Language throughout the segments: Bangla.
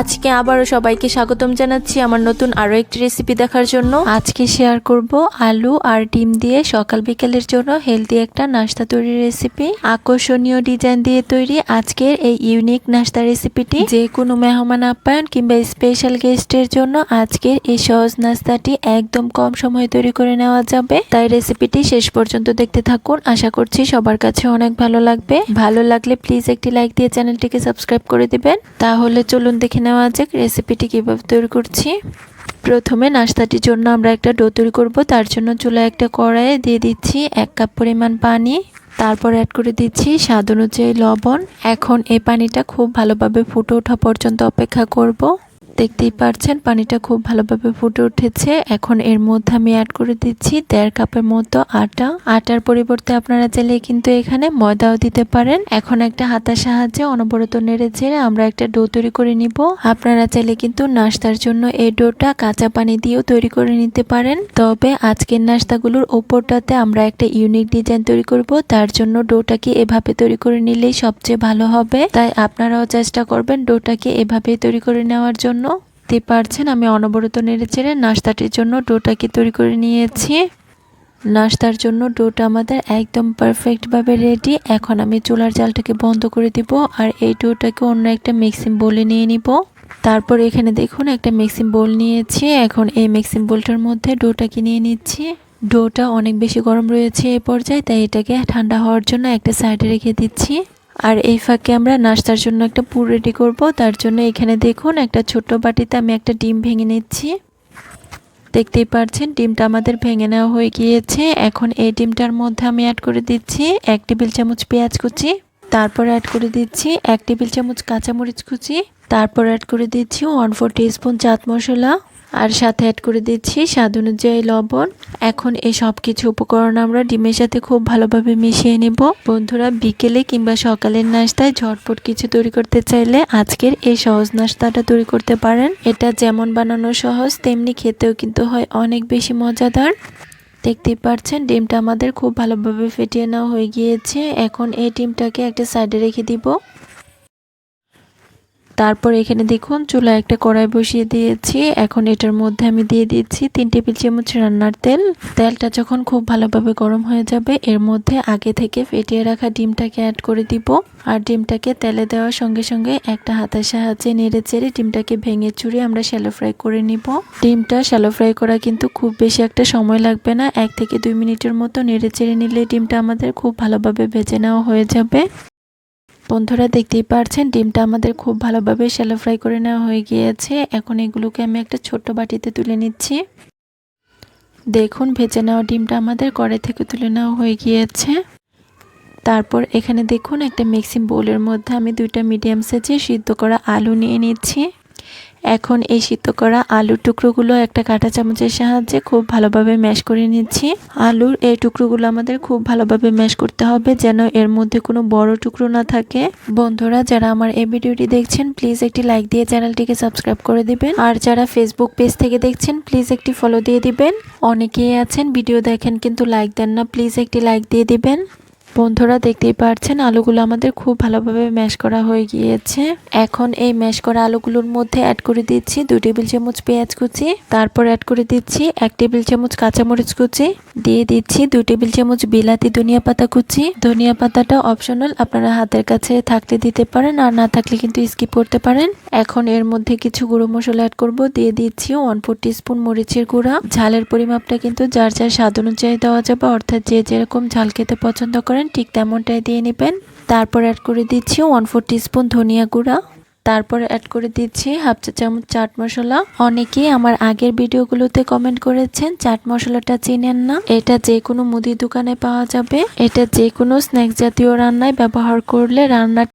আজকে আবারও সবাইকে স্বাগতম জানাচ্ছি আমার নতুন আরও একটি রেসিপি দেখার জন্য। আজকে শেয়ার করব আলু আর ডিম দিয়ে সকাল বিকেলের জন্য হেলদি একটা নাস্তা তৈরির রেসিপি আকর্ষণীয় ডিজাইন দিয়ে তৈরি আজকের এই ইউনিক নাস্তা রেসিপিটি যে কোনো মেহমান আপ্যায়ন কিংবা স্পেশাল গেস্টের জন্য আজকের এই সহজ নাস্তাটি একদম কম সময়ে তৈরি করে নেওয়া যাবে। তাই রেসিপিটি শেষ পর্যন্ত দেখতে থাকুন। আশা করছি সবার কাছে অনেক ভালো লাগবে। ভালো লাগলে প্লিজ একটি লাইক দিয়ে চ্যানেলটিকে সাবস্ক্রাইব করে দিবেন। তাহলে চলুন দেখে নেওয়া যাক রেসিপিটি কীভাবে তৈরি করছি। প্রথমে নাস্তাটির জন্য আমরা একটা ডো তৈরি করব, তার জন্য চুলা একটা কড়াইয়ে দিয়ে দিচ্ছি এক কাপ পরিমাণ পানি, তারপর অ্যাড করে দিচ্ছি স্বাদ অনুযায়ী লবণ। এখন এই পানিটা খুব ভালোভাবে ফুটে ওঠা পর্যন্ত অপেক্ষা করব। দেখতেই পারছেন, পানিটা খুব ভালোভাবে ফুটে উঠেছে। এখন এর মধ্যে আমি অ্যাড করে দিচ্ছি দেড় কাপের মতো আটা। আটার পরিবর্তে আপনারা চাইলে কিন্তু এখানে ময়দাও দিতে পারেন। এখন একটা হাতার সাহায্যে অনবরত নেড়ে ছেড়ে আমরা একটা ডো তৈরি করে নিব। আপনারা চাইলে কিন্তু নাস্তার জন্য এই ডোটা কাঁচা পানি দিয়েও তৈরি করে নিতে পারেন। তবে আজকের নাস্তাগুলোর ওপরটাতে আমরা একটা ইউনিক ডিজাইন তৈরি করব। তার জন্য ডোটাকে এভাবে তৈরি করে নিলেই সবচেয়ে ভালো হবে। তাই আপনারাও চেষ্টা করবেন ডোটাকে এভাবেই তৈরি করে নেওয়ার জন্য। দেখতে পারছেন, আমি অনবরত নেড়ে চেড়ে নাস্তাটির জন্য ডোটাকে তৈরি করে নিয়েছি। নাস্তার জন্য ডোটা আমাদের একদম পারফেক্টভাবে রেডি এখন আমি চুলার জালটাকে বন্ধ করে দিব আর এই ডোটাকে অন্য একটা মিক্সিং বলে নিয়ে নিব। তারপর এখানে দেখুন একটা মিক্সিং বোল নিয়েছি। এখন এই মিক্সিং বোলটার মধ্যে ডোটাকে নিয়ে নিচ্ছি। ডোটা অনেক বেশি গরম রয়েছে এই পর্যায়ে, তাই এটাকে ঠান্ডা হওয়ার জন্য একটা সাইডে রেখে দিচ্ছি। আর এই ফাঁকে আমরা নাস্তার জন্য একটা পুর রেডি করব। তার জন্য এখানে দেখুন, একটা ছোট্ট বাটিতে আমি একটা ডিম ভেঙে নিচ্ছি। দেখতেই পাচ্ছেন ডিমটা আমাদের ভেঙে নেওয়া হয়ে গিয়েছে। এখন এই ডিমটার মধ্যে আমি অ্যাড করে দিচ্ছি এক টেবিল চামচ পেঁয়াজ কুচি। তারপর অ্যাড করে দিচ্ছি এক টেবিল চামচ কাঁচামরিচ কুচি। তারপর অ্যাড করে দিচ্ছি one four spoon chaat masala. আর সাথে অ্যাড করে দিচ্ছি স্বাদ অনুযায়ী লবণ। এখন এই সব কিছু উপকরণ আমরা ডিমের সাথে খুব ভালোভাবে মিশিয়ে নেব। বন্ধুরা, বিকেলে কিংবা সকালের নাস্তায় ঝটপট কিছু তৈরি করতে চাইলে আজকের এই সহজ নাস্তাটা তৈরি করতে পারেন। এটা যেমন বানানো সহজ, তেমনি খেতেও কিন্তু হয় অনেক বেশি মজাদার। দেখতেই পাচ্ছেন, ডিমটা আমাদের খুব ভালোভাবে ফেটিয়ে নেওয়া হয়ে গিয়েছে। এখন এই ডিমটাকে একটা সাইডে রেখে দিব। তারপর এখানে দেখুন চুলা একটা কড়াই বসিয়ে দিয়েছি। এখন এটার মধ্যে আমি দিয়ে দিচ্ছি তিন টেবিল চামচ রান্নার তেল। তেলটা যখন খুব ভালোভাবে গরম হয়ে যাবে, এর মধ্যে আগে থেকে ফেটিয়ে রাখা ডিমটাকে অ্যাড করে দিব। আর ডিমটাকে তেলে দেওয়ার সঙ্গে সঙ্গে একটা হাতের সাহায্যে নেড়ে চেড়ে ডিমটাকে ভেঙে চুড়ে আমরা শ্যালো ফ্রাই করে নিব। ডিমটা শ্যালো ফ্রাই করা কিন্তু খুব বেশি একটা সময় লাগবে না। এক থেকে দুই মিনিটের মতো নেড়ে চেড়ে নিলে ডিমটা আমাদের খুব ভালোভাবে ভেজে নেওয়া হয়ে যাবে। বন্ধুরা দেখতেই পারছেন, ডিমটা আমাদের খুব ভালোভাবে শ্যালো ফ্রাই করে নেওয়া হয়ে গিয়েছে। এখন এগুলোকে আমি একটা ছোট্ট বাটিতে তুলে নিচ্ছি। দেখুন, ভেজে নেওয়া ডিমটা আমাদের কড়াই থেকে তুলে নেওয়া হয়ে গিয়েছে। তারপর এখানে দেখুন, একটা মিক্সিং বোলের মধ্যে আমি দুইটা মিডিয়াম সাইজে সিদ্ধ করা আলু নিয়ে নিচ্ছি। এখন এই সিদ্ধ করা আলুর টুকরোগুলো একটা কাঁটা চামচের সাহায্যে খুব ভালোভাবে ম্যাশ করে নিচ্ছি। আলুর এই টুকরোগুলো আমাদের খুব ভালোভাবে ম্যাশ করতে হবে যেন এর মধ্যে কোনো বড় টুকরো না থাকে। বন্ধুরা, যারা আমার এই ভিডিওটি দেখছেন, প্লিজ একটি লাইক দিয়ে চ্যানেলটিকে সাবস্ক্রাইব করে দিবেন। আর যারা ফেসবুক পেজ থেকে দেখছেন, প্লিজ একটি ফলো দিয়ে দিবেন। অনেকেই আছেন, ভিডিও দেখেন কিন্তু লাইক দেন না, প্লিজ একটি লাইক দিয়ে দিবেন। বন্ধুরা দেখতেই পারছেন, আলুগুলো আমাদের খুব ভালোভাবে ম্যাশ করা হয়ে গিয়েছে। এখন এই ম্যাশ করা আলুগুলোর মধ্যে অ্যাড করে দিচ্ছি দুই টেবিল চামচ পেঁয়াজ কুচি, তারপর অ্যাড করে দিচ্ছি এক টেবিল চামচ কাঁচামরিচ কুচি, দিয়ে দিচ্ছি দুই টেবিল চামচ বিলাতি ধনিয়া পাতা কুচি। ধনিয়া পাতাটা অপশনাল আপনারা হাতের কাছে থাকলে দিতে পারেন, আর না থাকলে কিন্তু স্কিপ করতে পারেন। এখন এর মধ্যে কিছু গুঁড়ো মশলা অ্যাড করব, দিয়ে দিচ্ছি ওয়ান ফোর স্পুন মরিচের গুঁড়া। ঝালের পরিমাপটা কিন্তু যার যার স্বাদ অনুযায়ী দেওয়া যাবে, অর্থাৎ যে যেরকম ঝাল খেতে পছন্দ করেন ঠিক তেমনটাই দিয়ে নেবেন। তারপর অ্যাড করে দিচ্ছি ওয়ান ফোর স্পুন ধনিয়া গুঁড়া। তারপর অ্যাড করে দিচ্ছি হাফ চা চামচ চাট মশলা। অনেকেই আমার আগের ভিডিওগুলোতে কমেন্ট করেছেন, চাট মশলাটা চিনেন না। এটা যে কোনো মুদি দোকানে পাওয়া যাবে। এটা যে কোনো স্ন্যাক্স জাতীয় রান্নায় ব্যবহার করলে রান্নার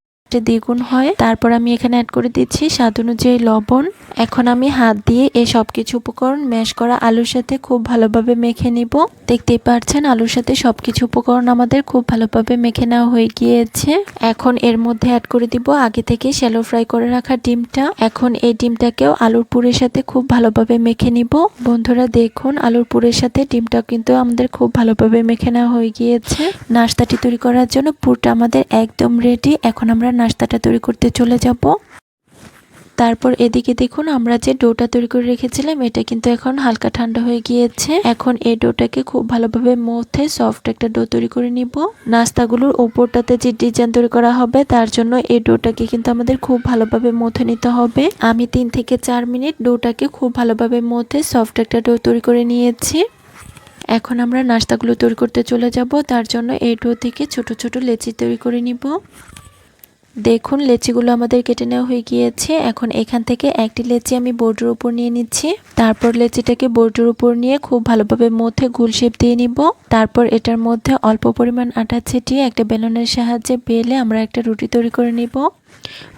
দ্বিগুণ হয়। তারপর আমি এখানে অ্যাড করে দিচ্ছি স্বাদ অনুযায়ী লবণ। এখন আমি হাত দিয়ে এই সব কিছু উপকরণ ম্যাশ করা আলুর সাথে খুব ভালোভাবে মেখে নিব। দেখতেই পাচ্ছেন আলুর সাথে সবকিছু উপকরণ আমাদের খুব ভালোভাবে মেখে নেওয়া হয়ে গিয়েছে। এখন এর মধ্যে অ্যাড করে দিব আগে থেকে শ্যালো ফ্রাই করে রাখা ডিমটা। এখন এই ডিমটাকেও আলুর পুরের সাথে খুব ভালোভাবে মেখে নিব। বন্ধুরা দেখুন, আলুর পুরের সাথে ডিমটা কিন্তু আমাদের খুব ভালোভাবে মেখে নেওয়া হয়ে গিয়েছে। নাস্তাটি তৈরি করার জন্য পুরটা আমাদের একদম রেডি এখন আমরা নাস্তাটা তৈরি করতে চলে যাব। তারপর এদিকে দেখুন, আমরা যে ডোটা তৈরি করে রেখেছিলাম, এটা কিন্তু এখন হালকা ঠান্ডা হয়ে গিয়েছে। এখন এই ডোটাকে খুব ভালোভাবে মথে সফট একটা ডো তৈরি করে নিব। নাস্তাগুলোর ওপরটাতে যে ডিজাইন তৈরি করা হবে, তার জন্য এই ডোটাকে কিন্তু আমাদের খুব ভালোভাবে মথে নিতে হবে। আমি তিন থেকে চার মিনিট ডোটাকে খুব ভালোভাবে মথে সফট একটা ডো তৈরি করে নিয়েছি। এখন আমরা নাস্তাগুলো তৈরি করতে চলে যাব। তার জন্য এই ডো থেকে ছোট ছোট লেচি তৈরি করে নিব। দেখুন, লেচিগুলো আমাদের কেটে নেওয়া হয়ে গিয়েছে। এখন এখান থেকে একটি লেচি আমি বোর্ডের উপর নিয়ে নিচ্ছি। তারপর লেচিটাকে বোর্ডের উপর নিয়ে খুব ভালোভাবে মধ্যে গুল শেপ দিয়ে নিব। তারপর এটার মধ্যে অল্প পরিমাণ আটা ছিটিয়ে একটা বেলনের সাহায্যে বেলে আমরা একটা রুটি তৈরি করে নিব।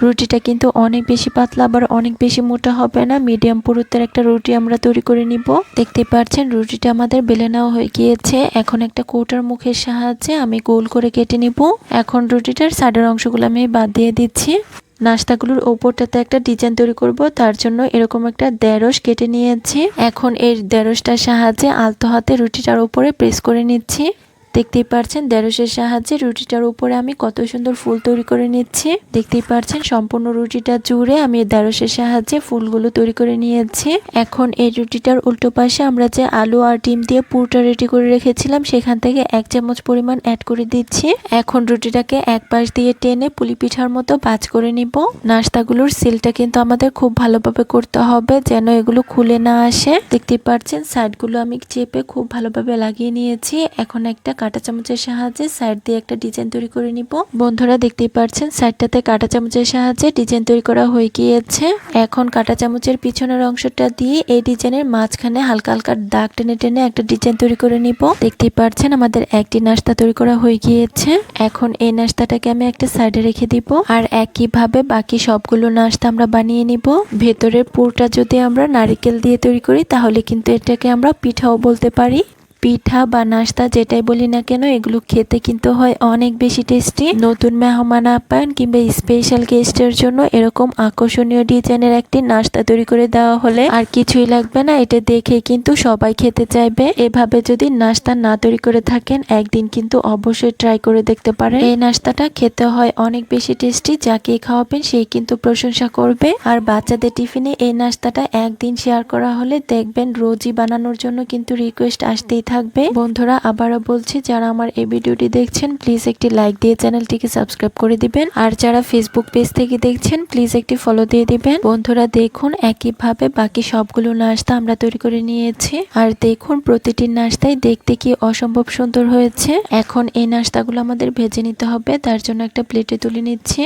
রুটিটা কিন্তু অনেক বেশি পাতলা, আবার অনেক বেশি মোটা হবে না। মিডিয়াম পুরুত্বের একটা রুটি আমরা তৈরি করে নিব। দেখতে পাচ্ছেন, রুটিটা আমাদের বেলে নেওয়া হয়ে গিয়েছে। এখন একটা কোটার মুখের সাহায্যে আমি গোল করে কেটে নিব। এখন রুটিটার সাইডের অংশগুলো আমি বাদ দিয়ে দিচ্ছি। নাস্তাগুলোর ওপরটাতে একটা ডিজাইন তৈরি করব, তার জন্য এরকম একটা দেড়স কেটে নিয়েছি। এখন এই দেড়সটার সাহায্যে আলতো হাতে রুটিটার উপরে প্রেস করে নিচ্ছি। দেখতেই পারছেন দেড়শের সাহায্যে রুটিটার উপরে আমি কত সুন্দর ফুল তৈরি করে নিচ্ছি। দেখতেই পারছেন সম্পূর্ণ রুটিটা জুড়ে আমি দেড়শের সাহায্যে ফুলগুলো তৈরি করে নিয়েছি। এখন এই রুটিটার উল্টো পাশে আমরা যে আলু আর ডিম দিয়ে পুরোটা রেডি করে রেখেছিলাম, সেখান থেকে এক চামচ পরিমাণ অ্যাড করে দিচ্ছি। এখন রুটিটাকে এক পাশ দিয়ে টেনে পুলি পিঠার মতো বাজ করে নিব। নাস্তাগুলোর সিলটা কিন্তু আমাদের খুব ভালোভাবে করতে হবে যেন এগুলো খুলে না আসে। দেখতেই পারছেন সাইডগুলো আমি চেপে খুব ভালোভাবে লাগিয়ে নিয়েছি। এখন একটা কাঁটা চামচের সাহায্যে সাইড দিয়ে একটা ডিজাইন তৈরি করে নিব। বন্ধুরা দেখতেই পাচ্ছেন সাইডটাতে কাঁটা চামচের সাহায্যে ডিজাইন তৈরি করা হয়ে গিয়েছে। এখন কাঁটা চামচের পিছনের অংশটা দিয়ে এই ডিজাইনের মাঝখানে হালকা হালকা দাগ টেনে টেনে একটা ডিজাইন তৈরি করে নিব। দেখতেই পাচ্ছেন আমাদের একটি নাস্তা তৈরি করা হয়ে গিয়েছে। এখন এই নাস্তাটাকে আমি একটা সাইডে রেখে দিব আর একইভাবে বাকি সবগুলো নাস্তা আমরা বানিয়ে নিব। ভেতরের পুরটা যদি আমরা নারিকেল দিয়ে তৈরি করি, তাহলে কিন্তু এটাকে আমরা পিঠাও বলতে পারি। পিঠা বা নাস্তা যেটাই বলি না কেন, এগুলো খেতে কিন্তু হয় অনেক বেশি টেস্টি নতুন মেহমান আপ্যায়ন কিংবা স্পেশাল গেস্টের জন্য এরকম আকর্ষণীয় ডিজাইনের একটি নাস্তা তৈরি করে দেওয়া হলে আর কিছুই লাগবে না, এটা দেখে কিন্তু সবাই খেতে চাইবে। এভাবে যদি নাস্তা না তৈরি করে থাকেন, একদিন কিন্তু অবশ্যই ট্রাই করে দেখতে পারেন। এই নাস্তাটা খেতে হয় অনেক বেশি টেস্টি যাকে খাওয়াবেন সেই কিন্তু প্রশংসা করবে। আর বাচ্চাদের টিফিনে এই নাস্তাটা একদিন শেয়ার করা হলে দেখবেন রোজই বানানোর জন্য কিন্তু রিকোয়েস্ট আসতেই থাকবে। বন্ধুরা, আবারও বলছি, যারা আমার এই ভিডিওটি দেখছেন প্লিজ একটি লাইক দিয়ে চ্যানেলটিকে সাবস্ক্রাইব করে দিবেন। আর যারা ফেসবুক পেজ থেকে দেখছেন প্লিজ একটি ফলো দিয়ে দিবেন। বন্ধুরা, দেখুন, একইভাবে বাকি সবগুলো নাস্তা আমরা তৈরি করে নিয়েছি। আর দেখুন, প্রতিটি নাস্তাই দেখতে কি অসম্ভব সুন্দর হয়েছে। এখন এই নাস্তাগুলো আমাদের ভেজে নিতে হবে, তার জন্য একটা প্লেটে তুলে নিচ্ছি।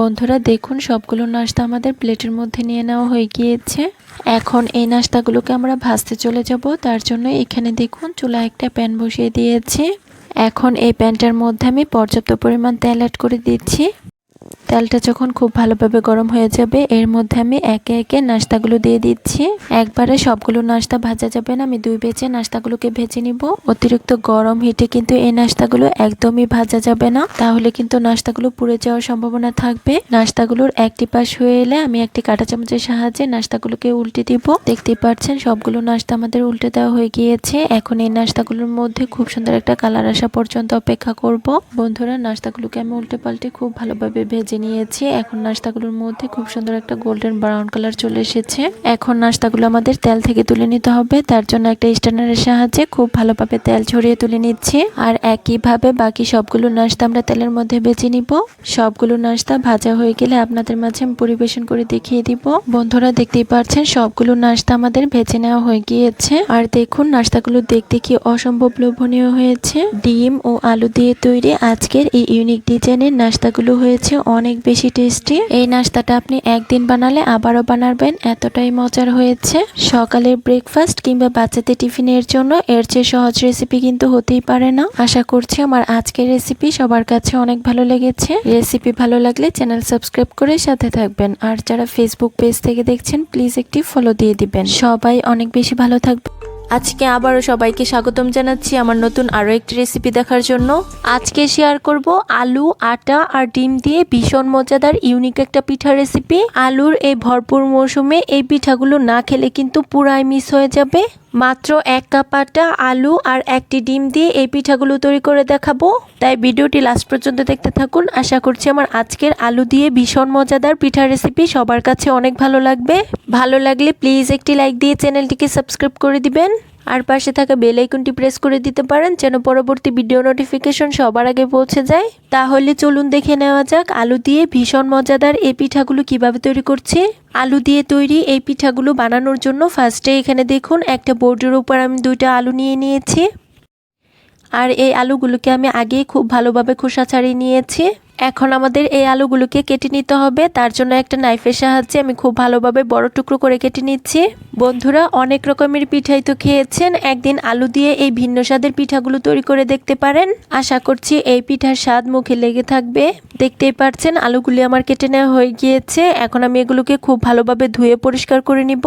বন্ধুরা, দেখুন, সবগুলো নাস্তা আমাদের প্লেটের মধ্যে নিয়ে নেওয়া হয়ে গিয়েছে। এখন এই নাস্তাগুলোকে আমরা ভাজতে চলে যাব। তার জন্য এখানে দেখুন চুলা একটা প্যান বসিয়ে দিয়েছি। এখন এই প্যানটার মধ্যে আমি পর্যাপ্ত পরিমাণ তেল অ্যাড করে দিচ্ছি। তেলটা যখন খুব ভালোভাবে গরম হয়ে যাবে, এর মধ্যে আমি একে একে নাস্তাগুলো দিয়ে দিচ্ছি। একবারে সবগুলো নাস্তা ভাজা যাবে না, আমি দুই বেচে নাস্তাগুলোকে ভেজে নিব। অতিরিক্ত গরম হিটে কিন্তু এই নাস্তাগুলো একদমই ভাজা যাবে না। তাহলে কিন্তু নাস্তাগুলো পুড়ে যাওয়ার সম্ভাবনা থাকবে। নাস্তাগুলোর একটি পাশ হয়ে এলে আমি একটি কাঁটা চামচের সাহায্যে নাস্তাগুলোকে উল্টে দিব। দেখতেই পাচ্ছেন, সবগুলো নাস্তা আমাদের উল্টে দেওয়া হয়ে গিয়েছে। এখন এই নাস্তাগুলোর মধ্যে খুব সুন্দর একটা কালার আসা পর্যন্ত অপেক্ষা করব। বন্ধুরা, নাস্তাগুলোকে আমি উল্টে পাল্টে খুব ভালোভাবে ভেজে নিয়েছি। এখন নাস্তাগুলোর মধ্যে খুব সুন্দর একটা গোল্ডেন ব্রাউন কালার চলে এসেছে। এখন নাস্তাগুলো আমাদের তেল থেকে তুলে নিতে হবে। তার জন্য একটা স্ট্যান্ডারের সাহায্যে খুব ভালোভাবে তেল ছড়িয়ে তুলে নিচ্ছি। আর একইভাবে বাকি সবগুলো নাস্তা আমরা তেলের মধ্যে বেছে নিব। সবগুলো নাস্তা ভাজা হয়ে গেলে আপনাদের মাঝে আমি পরিবেশন করে দেখিয়ে দিব। বন্ধুরা, দেখতেই পাচ্ছেন, সবগুলো নাস্তা আমাদের ভেজে নেওয়া হয়ে গিয়েছে। আর দেখুন, নাস্তাগুলো দেখতে কি অসম্ভব লোভনীয় হয়েছে। ডিম ও আলু দিয়ে তৈরি আজকের এই ইউনিক ডিজাইনের নাস্তাগুলো হয়েছে অনেক বেশি টেস্টি এই নাস্তাটা আপনি একদিন বানালে আবারও বানাবেন, এতটাই মজার হয়েছে। সকালের ব্রেকফাস্ট কিংবা বাচ্চাদের টিফিনের জন্য এর চেয়ে সহজ রেসিপি কিন্তু হতেই পারে না। আশা করছি আমার আজকের রেসিপি সবার কাছে অনেক ভালো লেগেছে। রেসিপি ভালো লাগলে চ্যানেল সাবস্ক্রাইব করে সাথে থাকবেন। আর যারা ফেসবুক পেজ থেকে দেখছেন প্লিজ একটি ফলো দিয়ে দিবেন। সবাই অনেক বেশি ভালো থাকবে আজকে আবারও সবাইকে স্বাগতম জানাচ্ছি আমার নতুন আরও একটি রেসিপি দেখার জন্য। আজকে শেয়ার করব আলু, আটা আর ডিম দিয়ে ভীষণ মজাদার ইউনিক একটা পিঠা রেসিপি আলুর এই ভরপুর মৌসুমে এই পিঠাগুলো না খেলে কিন্তু পুরাই মিস হয়ে যাবে। মাত্র এক কাপ আটা, আলু আর একটি ডিম দিয়ে এই পিঠাগুলো তৈরি করে দেখাবো। তাই ভিডিওটি লাস্ট পর্যন্ত দেখতে থাকুন। আশা করছি আমার আজকের আলু দিয়ে ভীষণ মজাদার পিঠা রেসিপি সবার কাছে অনেক ভালো লাগবে। ভালো লাগলে প্লিজ একটি লাইক দিয়ে চ্যানেলটিকে সাবস্ক্রাইব করে দিবেন। আর পাশে থাকা বেল আইকনটি প্রেস করে দিতে পারেন যেন পরবর্তী ভিডিও নোটিফিকেশন সবার আগে পৌঁছে যায়। তাহলে চলুন দেখে নেওয়া যাক আলু দিয়ে ভীষণ মজাদার এই পিঠাগুলো কীভাবে তৈরি করছি। আলু দিয়ে তৈরি এই পিঠাগুলো বানানোর জন্য ফার্স্টে এখানে দেখুন একটা বোর্ডের উপর আমি দুইটা আলু নিয়ে নিয়েছি। আর এই আলুগুলোকে আমি আগেই খুব ভালোভাবে খোসা ছাড়িয়ে নিয়েছি। এখন আমাদের এই আলুগুলোকে কেটে নিতে হবে। তার জন্য একটা নাইফের সাহায্যে আমি খুব ভালোভাবে বড় টুকরো করে কেটে নিচ্ছি। বন্ধুরা, অনেক রকমের পিঠাই তো খেয়েছেন। একদিন আলু দিয়ে এই ভিন্ন স্বাদের পিঠাগুলো তৈরি করে দেখতে পারেন। আশা করছি এই পিঠার স্বাদ মুখে লেগে থাকবে। দেখতেই পারছেন, আলুগুলি আমার কেটে নেওয়া হয়ে গিয়েছে। এখন আমি এগুলোকে খুব ভালোভাবে ধুয়ে পরিষ্কার করে নিব।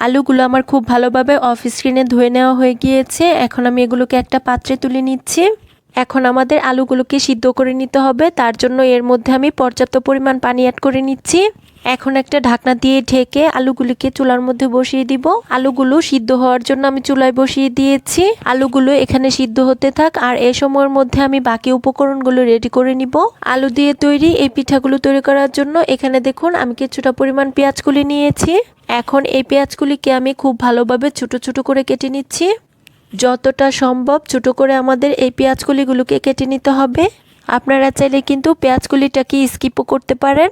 আলুগুলো আমার খুব ভালোভাবে অফ স্ক্রিনে ধুয়ে নেওয়া হয়ে গিয়েছে। এখন আমি এগুলোকে একটা পাত্রে তুলে নিচ্ছি। এখন আমাদের আলুগুলোকে সিদ্ধ করে নিতে হবে, তার জন্য এর মধ্যে আমি পর্যাপ্ত পরিমাণ পানি অ্যাড করে নিচ্ছি। এখন একটা ঢাকনা দিয়ে ঢেকে আলুগুলিকে চুলার মধ্যে বসিয়ে দিব। আলুগুলো সিদ্ধ হওয়ার জন্য আমি চুলায় বসিয়ে দিয়েছি। আলুগুলো এখানে সিদ্ধ হতে থাক, আর এ সময়ের মধ্যে আমি বাকি উপকরণগুলো রেডি করে নিব। আলু দিয়ে তৈরি এই পিঠাগুলো তৈরি করার জন্য এখানে দেখুন আমি কিছুটা পরিমাণ পেঁয়াজগুলি নিয়েছি। এখন এই পেঁয়াজগুলিকে আমি খুব ভালোভাবে ছোট ছোট করে কেটে নিচ্ছি। যতটা সম্ভব ছোট করে আমাদের এই পেঁয়াজগুলিগুলোকে কেটে নিতে হবে। আপনারা চাইলে কিন্তু পেঁয়াজগুলিটাকে স্কিপও করতে পারেন।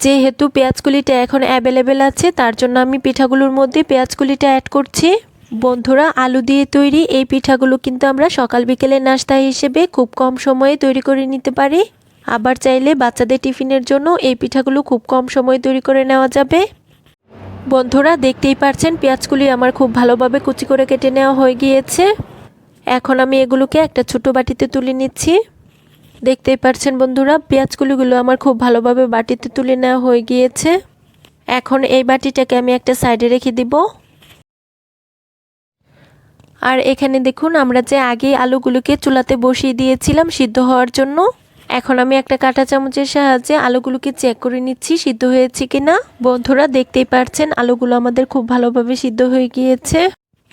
যেহেতু পেঁয়াজগুলিটা এখন অ্যাভেলেবেল আছে, তার জন্য আমি পিঠাগুলোর মধ্যে পেঁয়াজগুলিটা অ্যাড করছি। বন্ধুরা, আলু দিয়ে তৈরি এই পিঠাগুলো কিন্তু আমরা সকাল বিকেলের নাস্তা হিসেবে খুব কম সময়ে তৈরি করে নিতে পারি। আবার চাইলে বাচ্চাদের টিফিনের জন্য এই পিঠাগুলো খুব কম সময়ে তৈরি করে নেওয়া যাবে। বন্ধুরা, দেখতেই পারছেন, পেঁয়াজগুলি আমার খুব ভালোভাবে কুচি করে কেটে নেওয়া হয়ে গিয়েছে। এখন আমি এগুলোকে একটা ছোট বাটিতে তুলে নিচ্ছি। দেখতেই পারছেন বন্ধুরা, পেঁয়াজগুলিগুলো আমার খুব ভালোভাবে বাটিতে তুলে নেওয়া হয়ে গিয়েছে। এখন এই বাটিটাকে আমি একটা সাইডে রেখে দিব। আর এখানে দেখুন, আমরা যে আগে আলুগুলোকে চুলাতে বসিয়ে দিয়েছিলাম সিদ্ধ হওয়ার জন্য এখন আমি একটা কাঁটা চামচের সাহায্যে আলুগুলোকে চেক করে নিচ্ছি, সিদ্ধ হয়েছে কিনা। বন্ধুরা দেখতেই পারছেন, আলুগুলো আমাদের খুব ভালোভাবে সিদ্ধ হয়ে গিয়েছে।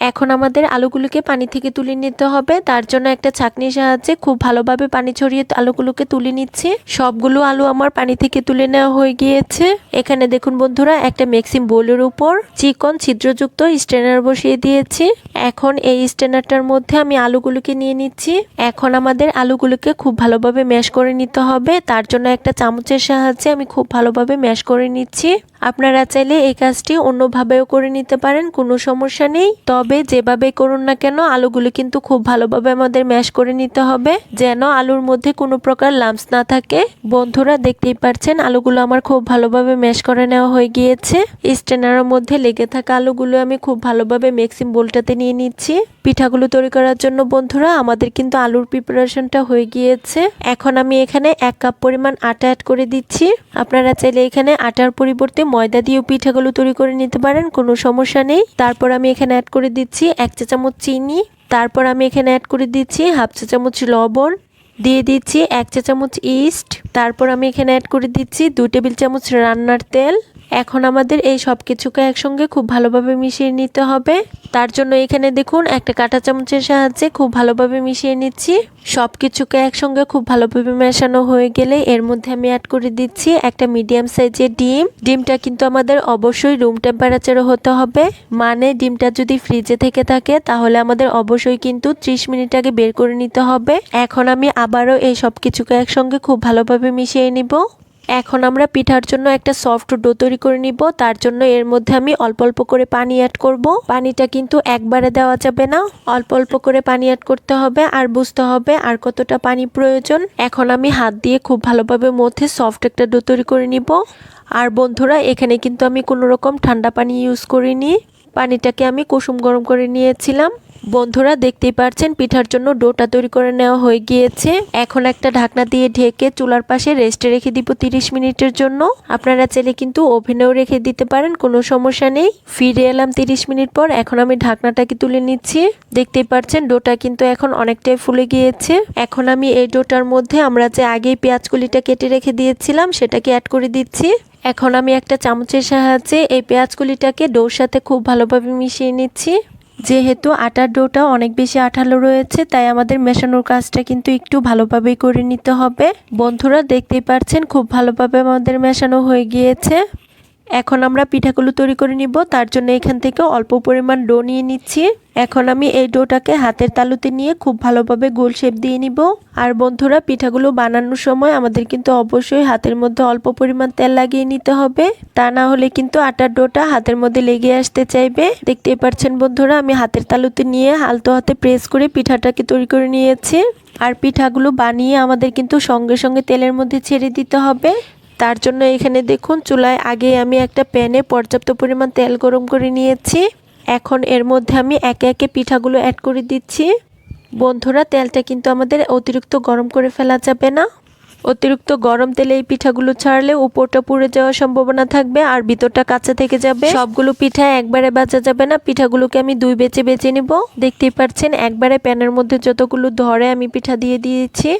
এখন আমাদের আলুগুলোকে পানি থেকে তুলে নিতে হবে। তার জন্য একটা ছাকনির সাহায্যে খুব ভালোভাবে পানি ছড়িয়ে আলুগুলোকে তুলে নিচ্ছি। সবগুলো আলু আমার পানি থেকে তুলে নেওয়া হয়ে গিয়েছে। এখানে দেখুন বন্ধুরা, একটা ম্যাক্সিম বোলের উপর চিকন ছিদ্রযুক্ত স্ট্রেনার বসিয়ে দিয়েছি। এখন এই স্ট্রেনারটার মধ্যে আমি আলুগুলোকে নিয়ে নিচ্ছি। এখন আমাদের আলুগুলোকে খুব ভালোভাবে ম্যাশ করে নিতে হবে। তার জন্য একটা চামচের সাহায্যে আমি খুব ভালোভাবে ম্যাশ করে নিচ্ছি। আপনারা চাইলে এই কাজটি অন্যভাবেও করে নিতে পারেন, কোনো সমস্যা নেই। তবে যেভাবে করুন না কেন, আলুগুলো কিন্তু খুব ভালোভাবে আমাদের ম্যাশ করে নিতে হবে, যেন আলুর মধ্যে কোনো প্রকার লাম্পস না থাকে। বন্ধুরা, দেখতেই পারছেন আলুগুলো আমার খুব ভালোভাবে ম্যাশ করে নেওয়া হয়ে গিয়েছে। স্টেনারের মধ্যে লেগে থাকা আলুগুলো আমি খুব ভালোভাবে মিক্সিং বোলটাতে নিয়ে নিচ্ছি। পিঠাগুলো তৈরি করার জন্য, বন্ধুরা, আমাদের কিন্তু আলুর প্রিপারেশনটা হয়ে গিয়েছে। এখন আমি এখানে এক কাপ পরিমাণ আটা অ্যাড করে দিচ্ছি। আপনারা চাইলে এখানে আটার পরিবর্তে ময়দা দিয়েও পিঠাগুলো তৈরি করে নিতে পারেন, কোনো সমস্যা নেই। তারপর আমি এখানে অ্যাড করে দিচ্ছি এক চা চামচ চিনি। তারপর আমি এখানে অ্যাড করে দিচ্ছি হাফ চা চামচ লবণ। দিয়ে দিচ্ছি এক চা চামচ ইস্ট তারপর আমি এখানে অ্যাড করে দিচ্ছি দু টেবিল চামচ রান্নার তেল। এখন আমাদের এই সব কিছুকে একসঙ্গে খুব ভালোভাবে মিশিয়ে নিতে হবে। তার জন্য এখানে দেখুন, একটা কাঁটা চামচের সাহায্যে খুব ভালোভাবে মিশিয়ে নিচ্ছি। সব কিছুকে একসঙ্গে খুব ভালোভাবে মেশানো হয়ে গেলে এর মধ্যে আমি অ্যাড করে দিচ্ছি একটা মিডিয়াম সাইজের ডিম। ডিমটা কিন্তু আমাদের অবশ্যই রুম টেম্পারেচারে হতে হবে। মানে ডিমটা যদি ফ্রিজে থেকে থাকে, তাহলে আমাদের অবশ্যই কিন্তু ত্রিশ মিনিট আগে বের করে নিতে হবে। এখন আমি আবারও এই সব কিছুকে একসঙ্গে খুব ভালোভাবে মিশিয়ে নিব। এখন আমরা পিঠার জন্য একটা সফট ডো তৈরি করে নিব। তার জন্য এর মধ্যে আমি অল্প অল্প করে পানি অ্যাড করব। পানিটা কিন্তু একবারে দেওয়া যাবে না। অল্প অল্প করে পানি অ্যাড করতে হবে আর বুঝতে হবে আর কতটা পানি প্রয়োজন। এখন আমি হাত দিয়ে খুব ভালোভাবে মধ্যে সফট একটা ডো তৈরি করে নিব। আর বন্ধুরা, এখানে কিন্তু আমি কোনো রকম ঠান্ডা পানি ইউজ করিনি। পানিটাকে আমি কুসুম গরম করে নিয়েছিলাম। বন্ধুরা দেখতেই পাচ্ছেন পিঠার জন্য ডোটা তৈরি করে নেওয়া হয়ে গিয়েছে। এখন একটা ঢাকনা দিয়ে ঢেকে চুলার পাশে রেস্টে রেখে দিব তিরিশ মিনিটের জন্য। আপনারা চাইলে কিন্তু ওভেনেও রেখে দিতে পারেন, কোনো সমস্যা নেই। ফিরে এলাম তিরিশ মিনিট পর, এখন আমি ঢাকনাটাকে তুলে নিচ্ছি। দেখতেই পাচ্ছেন ডোটা কিন্তু এখন অনেকটাই ফুলে গিয়েছে। এখন আমি এই ডোটার মধ্যে আমরা যে আগেই পেঁয়াজগুলিটা কেটে রেখে দিয়েছিলাম, সেটাকে অ্যাড করে দিচ্ছি। এখন আমি একটা চামচের সাহায্যে এই পেঁয়াজগুলিটাকে ডোর সাথে খুব ভালোভাবে মিশিয়ে নিচ্ছি। যেহেতু আটার ডোটা অনেক বেশি আঠালো রয়েছে, তাই আমাদের মেশানোর কাজটা কিন্তু একটু ভালোভাবেই করে নিতে হবে। বন্ধুরা দেখতেই পাচ্ছেন খুব ভালোভাবে আমাদের মেশানো হয়ে গিয়েছে। এখন আমরা পিঠাগুলো তৈরি করে নিব। তার জন্য এখান থেকে অল্প পরিমাণ ডো নিয়ে নিচ্ছি। এখন আমি এই ডোটাকে হাতের তালুতে নিয়ে খুব ভালোভাবে গোল শেপ দিয়ে নিব। আর বন্ধুরা, পিঠাগুলো বানানোর সময় আমাদের কিন্তু অবশ্যই হাতের মধ্যে অল্প পরিমাণ তেল লাগিয়ে নিতে হবে। তা না হলে কিন্তু আটার ডোটা হাতের মধ্যে লেগে আসতে চাইবে। দেখতেই পাচ্ছেন বন্ধুরা, আমি হাতের তালুতে নিয়ে আলতো হাতে প্রেস করে পিঠাটাকে তৈরি করে নিয়েছি। আর পিঠাগুলো বানিয়ে আমাদের কিন্তু সঙ্গে সঙ্গে তেলের মধ্যে ছেড়ে দিতে হবে। তার জন্য এখানে দেখুন, চুলায় আগে আমি একটা প্যানে পর্যাপ্ত পরিমাণ তেল গরম করে নিয়েছি। এখন এর মধ্যে আমি একে একে পিঠাগুলো অ্যাড করে দিচ্ছি। বন্ধুরা, তেলটা কিন্তু আমাদের অতিরিক্ত গরম করে ফেলা যাবে না। অতিরিক্ত গরম তেলে এই পিঠাগুলো ছাড়লে উপরটা পুড়ে যাওয়ার সম্ভাবনা থাকবে আর ভিতরটা কাঁচা থেকে যাবে। সবগুলো পিঠা একবারে বাজা যাবে না। পিঠাগুলোকে আমি দুই বেচে বেছে নিব। দেখতেই পাচ্ছেন, একবারে প্যানের মধ্যে যতগুলো ধরে আমি পিঠা দিয়ে দিয়েছি।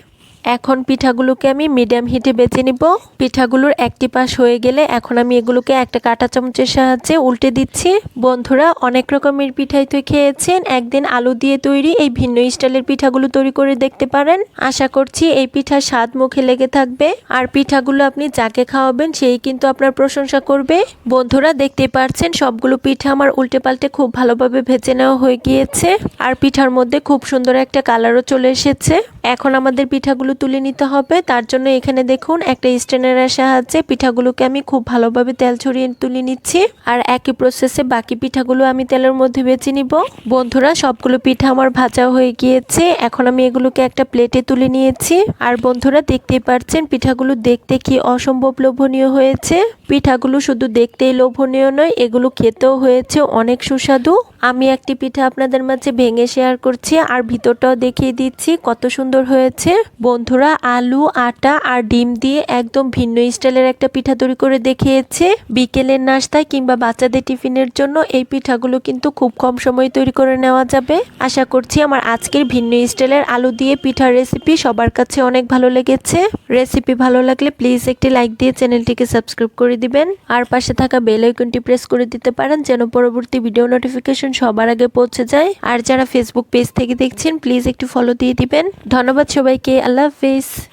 এখন পিঠাগুলোকে আমি মিডিয়াম হিটে বেছে নিব। পিঠাগুলোর একটি পাশ হয়ে গেলে এখন আমি এগুলোকে একটা কাঁটা চামচের সাহায্যে উল্টে দিচ্ছি। বন্ধুরা, অনেক রকমের পিঠাই তো খেয়েছেন। একদিন আলু দিয়ে তৈরি এই ভিন্ন স্টাইলের পিঠাগুলো তৈরি করে দেখতে পারেন। আশা করছি এই পিঠা স্বাদ মুখে লেগে থাকবে। আর পিঠাগুলো আপনি যাকে খাওয়াবেন, সেই কিন্তু আপনার প্রশংসা করবে। বন্ধুরা দেখতে পাচ্ছেন সবগুলো পিঠা আমার উল্টে পাল্টে খুব ভালোভাবে ভেজে নেওয়া হয়ে গিয়েছে। আর পিঠার মধ্যে খুব সুন্দর একটা কালারও চলে এসেছে। এখন আমাদের পিঠাগুলো তুলে নিতে হবে। তার জন্য এখানে দেখুন, একটা স্ট্যান্ডারের সাহায্যে পিঠাগুলোকে আমি খুব ভালোভাবে তেল ছড়িয়ে তুলে নিচ্ছি। আর একই প্রসেসে বাকি পিঠাগুলো আমি তেলের মধ্যে বেছে নিব। বন্ধুরা, সবগুলো পিঠা আমার ভাজা হয়ে গিয়েছে। এখন আমি এগুলোকে একটা প্লেটে তুলে নিয়েছি। আর বন্ধুরা, দেখতেই পাচ্ছেন পিঠাগুলো দেখতে কি অসম্ভব লোভনীয় হয়েছে। পিঠাগুলো শুধু দেখতেই লোভনীয় নয়, এগুলো খেতেও হয়েছে, অনেক সুস্বাদু। আমি একটি পিঠা আপনাদের মাঝে ভেঙে শেয়ার করছি, আর ভিতরটাও দেখিয়ে দিচ্ছি কত সুন্দর হয়েছে। বন্ধুরা আলু, আটা আর ডিম দিয়ে একদম ভিন্ন স্টাইলের একটা পিঠা তৈরি করে দেখিয়েছে। বিকেলের নাস্তায় কিংবা বাচ্চাদের টিফিনের জন্য এই পিঠাগুলো কিন্তু খুব কম সময়ে তৈরি করে নেওয়া যাবে। আশা করছি আমার আজকের ভিন্ন স্টাইলের আলু দিয়ে পিঠার রেসিপি সবার কাছে অনেক ভালো লেগেছে। রেসিপি ভালো লাগলে প্লিজ একটি লাইক দিয়ে চ্যানেলটিকে সাবস্ক্রাইব করে দিবেন। আর পাশে থাকা বেল আইকনটি প্রেস করে দিতে পারেন যেন পরবর্তী ভিডিও নোটিফিকেশন সবার আগে পৌঁছে যায়। আর যারা ফেসবুক পেজ থেকে দেখছেন, প্লিজ একটু ফলো দিয়ে দিবেন। ধন্যবাদ সবাইকে, আল্লাহ vez.